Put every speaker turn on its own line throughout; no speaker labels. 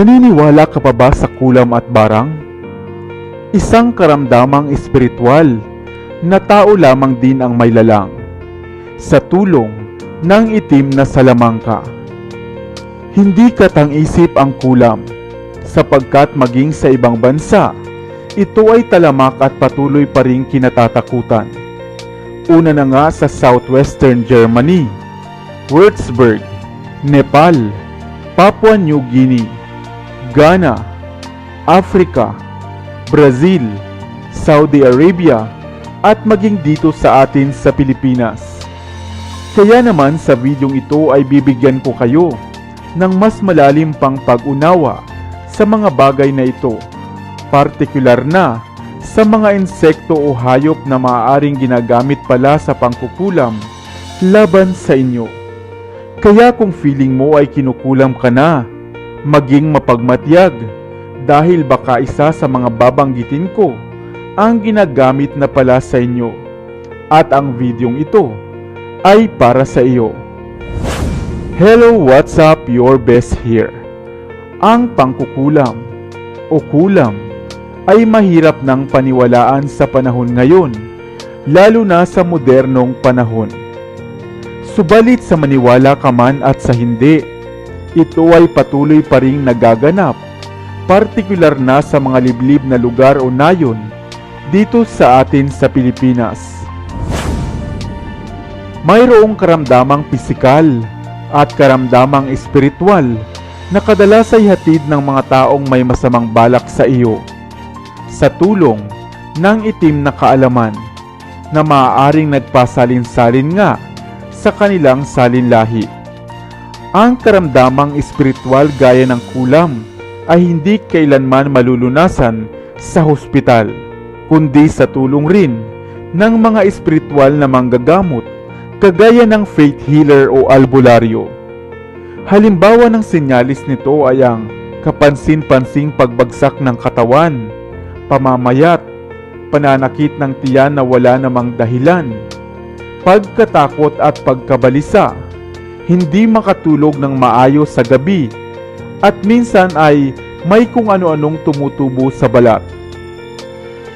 Naniniwala ka pa ba sa kulam at barang? Isang karamdamang espiritual na tao lamang din ang may lalang sa tulong ng itim na salamangka. Hindi katang-isip ang kulam sapagkat maging sa ibang bansa, ito ay talamak at patuloy pa rin kinatatakutan. Una na nga sa southwestern Germany, Würzburg, Nepal, Papua New Guinea, Ghana, Africa, Brazil, Saudi Arabia, at maging dito sa atin sa Pilipinas. Kaya naman sa videong ito ay bibigyan ko kayo ng mas malalim pang pag-unawa sa mga bagay na ito, partikular na sa mga insekto o hayop na maaaring ginagamit pala sa pangkukulam laban sa inyo. Kaya kung feeling mo ay kinukulam ka na, maging mapagmatyag dahil baka isa sa mga babanggitin ko ang ginagamit na pala sa inyo. At ang videong ito ay para sa iyo. Hello, what's up? Your best here. Ang pangkukulam o kulam ay mahirap ng paniwalaan sa panahon ngayon, lalo na sa modernong panahon. Subalit sa maniwala ka man at sa hindi, ito ay patuloy pa ring nagaganap, partikular na sa mga liblib na lugar o nayon dito sa atin sa Pilipinas. Mayroong karamdamang pisikal at karamdamang espiritual na kadalas ay hatid ng mga taong may masamang balak sa iyo sa tulong ng itim na kaalaman na maaaring nagpasalin-salin nga sa kanilang salinlahi. Ang karamdamang espiritual gaya ng kulam ay hindi kailanman malulunasan sa hospital, kundi sa tulong rin ng mga espiritual na manggagamot kagaya ng faith healer o albularyo. Halimbawa ng senyalis nito ay ang kapansin-pansing pagbagsak ng katawan, pamamayat, pananakit ng tiyan na wala namang dahilan, pagkatakot at pagkabalisa, hindi makatulog ng maayos sa gabi, at minsan ay may kung ano-anong tumutubo sa balat.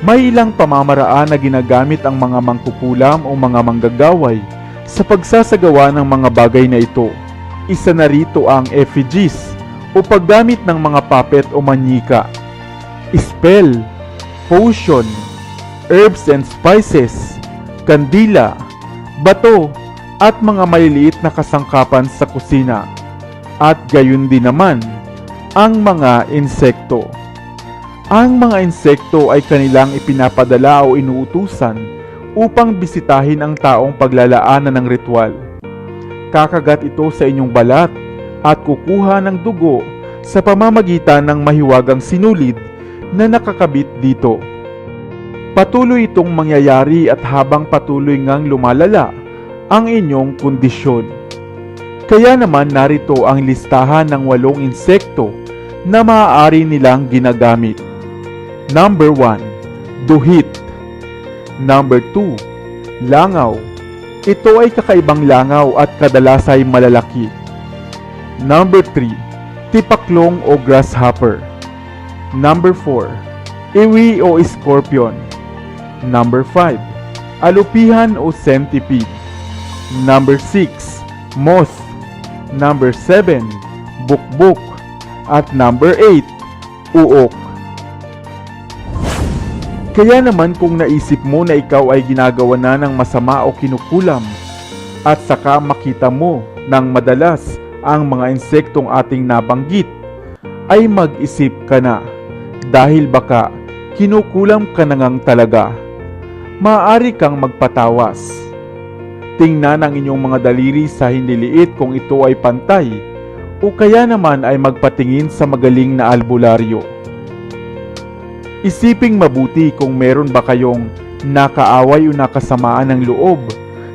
May ilang pamamaraan na ginagamit ang mga mangkukulam o mga manggagaway sa pagsasagawa ng mga bagay na ito. Isa na rito ang effigies o paggamit ng mga puppet o manyika, spell, potion, herbs and spices, kandila, bato, at mga maliliit na kasangkapan sa kusina. At gayon din naman, ang mga insekto. Ang mga insekto ay kanilang ipinapadala o inuutusan upang bisitahin ang taong paglalaanan ng ritual. Kakagat ito sa inyong balat at kukuha ng dugo sa pamamagitan ng mahiwagang sinulid na nakakabit dito. Patuloy itong mangyayari at habang patuloy ngang lumalala ang inyong kondisyon. Kaya naman narito ang listahan ng walong insekto na maaari nilang ginagamit. Number 1, duhit. Number 2, langaw. Ito ay kakaibang langaw at kadalas ay malalaki. Number 3, tipaklong o grasshopper. Number 4, iwi o scorpion. Number 5, alupihan o centipede. Number 6, moth. Number 7, bukbuk. At number 8, uok. Kaya naman kung naisip mo na ikaw ay ginagawa na ng masama o kinukulam at saka makita mo ng madalas ang mga insektong ating nabanggit, ay mag-isip ka na dahil baka kinukulam ka na ngang talaga. Maaari kang magpatawas. Tingnan ang inyong mga daliri sa hiniliit kung ito ay pantay o kaya naman ay magpatingin sa magaling na albularyo. Isiping mabuti kung meron ba kayong nakaaway o nakasamaan ng loob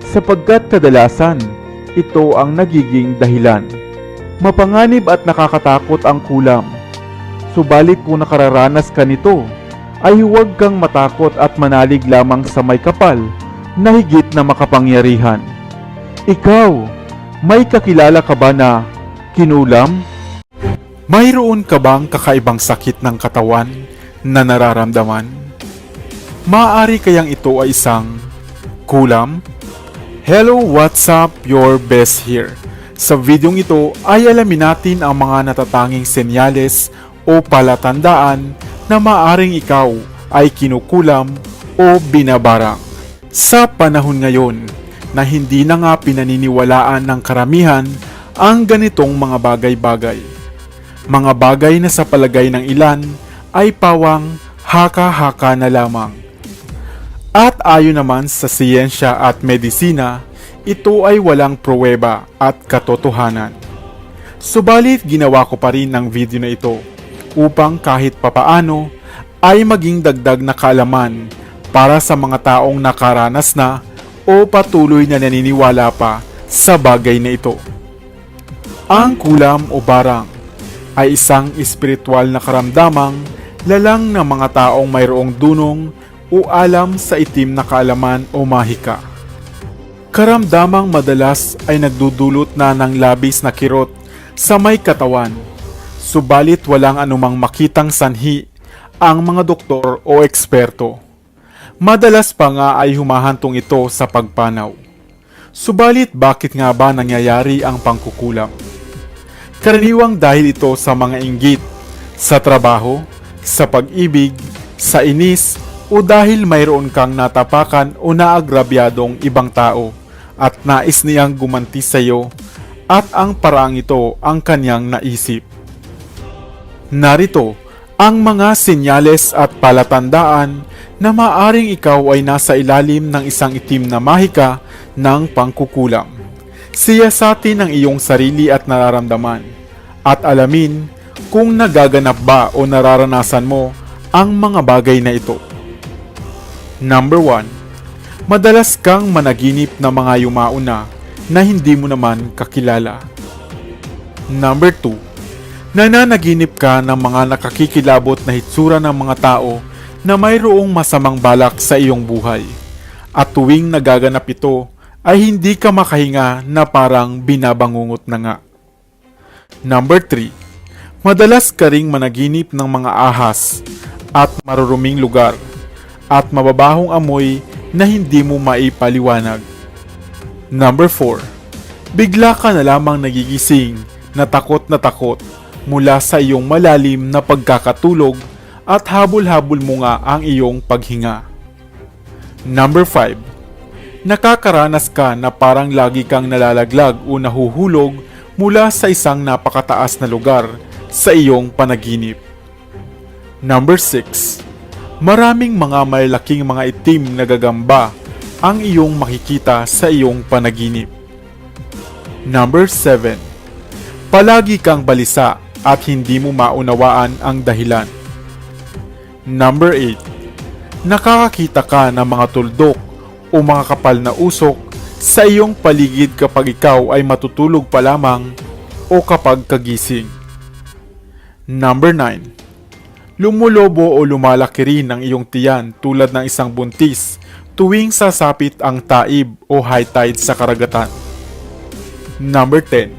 sapagkat kadalasan ito ang nagiging dahilan. Mapanganib at nakakatakot ang kulam. Subalit kung nakararanas ka nito, ay huwag kang matakot at manalig lamang sa may kapal na higit na makapangyarihan. Ikaw, may kakilala ka ba na kinulam? Mayroon ka bang kakaibang sakit ng katawan na nararamdaman? Maaari kayang ito ay isang kulam? Hello, what's up? Your best here. Sa videong ito ay alamin natin ang mga natatanging senyales o palatandaan na maaring ikaw ay kinukulam o binabarang. Sa panahon ngayon na hindi na nga pinaniniwalaan ng karamihan ang ganitong mga bagay-bagay. Mga bagay na sa palagay ng ilan ay pawang haka-haka na lamang. At ayon naman sa siyensya at medisina, ito ay walang pruweba at katotohanan. Subalit ginawa ko pa rin ang video na ito upang kahit papaano ay maging dagdag na kaalaman para sa mga taong nakaranas na o patuloy na naniniwala pa sa bagay na ito. Ang kulam o barang ay isang espiritual na karamdamang lalang ng mga taong mayroong dunong o alam sa itim na kaalaman o mahika. Karamdamang madalas ay nagdudulot na ng labis na kirot sa may katawan, subalit walang anumang makitang sanhi ang mga doktor o eksperto. Madalas pa nga ay humahantong ito sa pagpanaw. Subalit bakit nga ba nangyayari ang pangkukulam? Karaniwang dahil ito sa mga inggit, sa trabaho, sa pag-ibig, sa inis, o dahil mayroon kang natapakan o naagrabyadong ibang tao at nais niyang gumanti sa iyo at ang paraang ito ang kanyang naisip. Narito ang mga senyales at palatandaan na maaring ikaw ay nasa ilalim ng isang itim na mahika ng pangkukulam. Siyasatin ang iyong sarili at nararamdaman at alamin kung nagaganap ba o nararanasan mo ang mga bagay na ito. Number 1. Madalas kang managinip ng mga yumauna na hindi mo naman kakilala. Number 2. Nananaginip ka ng mga nakakikilabot na hitsura ng mga tao na mayroong masamang balak sa iyong buhay. At tuwing nagaganap ito, ay hindi ka makahinga na parang binabangungot na nga. Number 3. Madalas ka ring managinip ng mga ahas at maruruming lugar at mababahong amoy na hindi mo maipaliwanag. Number 4. Bigla ka na lamang nagigising na takot na takot mula sa iyong malalim na pagkakatulog at habol-habol mo nga ang iyong paghinga. Number 5. Nakakaranas ka na parang lagi kang nalalaglag o nahuhulog mula sa isang napakataas na lugar sa iyong panaginip. Number 6. Maraming mga malalaking mga itim na gagamba ang iyong makikita sa iyong panaginip. Number 7. Palagi kang balisa at hindi mo maunawaan ang dahilan. Number 8. Nakakakita ka ng mga tuldok o mga kapal na usok sa iyong paligid kapag ikaw ay matutulog pa lamang o kapag kagising. Number 9 Lumulobo o lumalaki rin ang iyong tiyan tulad ng isang buntis tuwing sasapit ang taib o high tide sa karagatan. Number 10.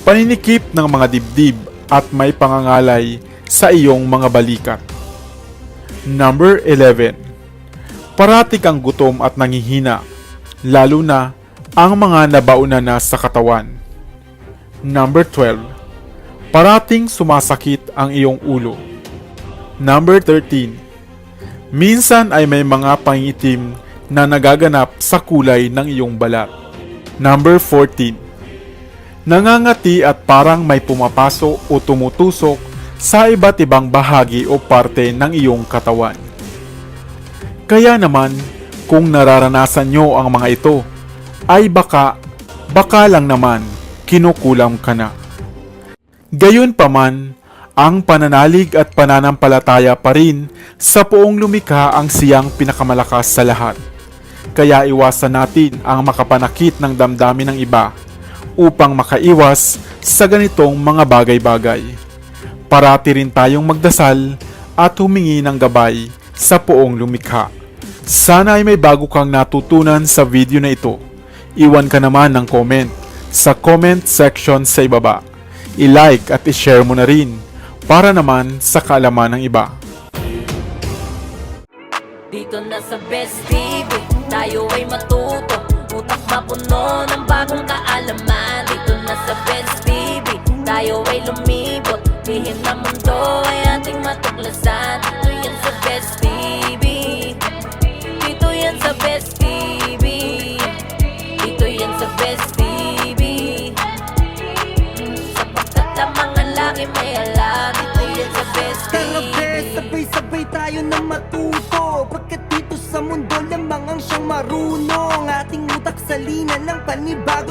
Paninikip ng mga dibdib at may pangangalay sa iyong mga balikat. Number 11. Parati kang gutom at nangihina, lalo na ang mga nabauna na sa katawan. Number 12. Parating sumasakit ang iyong ulo. Number 13. Minsan ay may mga pangitim na nagaganap sa kulay ng iyong balat. Number 14. Nangangati at parang may pumapaso o tumutusok sa iba't ibang bahagi o parte ng iyong katawan. Kaya naman, kung nararanasan nyo ang mga ito, ay baka, baka lang naman, kinukulam ka na. Gayon pa man, ang pananalig at pananampalataya pa rin sa poong lumikha ang siyang pinakamalakas sa lahat. Kaya iwasan natin ang makapanakit ng damdamin ng iba upang makaiwas sa ganitong mga bagay-bagay. Parati rin tayong magdasal at humingi ng gabay sa poong lumikha. Sana ay may bago kang natutunan sa video na ito. Iwan ka naman ng comment sa comment section sa ibaba. i-like at i-share mo na rin para naman sa kaalaman ng iba.
Dito na sa Best TV Tayo ay matuto Utak mapuno ng bagong kaalaman Dito na sa Best TV Tayo ay lumibot Lihim na mundo ay ating matuklasan. Dito yan sa Best TV Dito yan sa Best TV Dito yan sa Best TV Sapagkat ang mga laki may alam Dito yan sa Best TV
be, sabay-sabay tayo na matuto. Pagkat dito sa mundo lamang ang siyang marunong? Ating utak sa lina ng panibag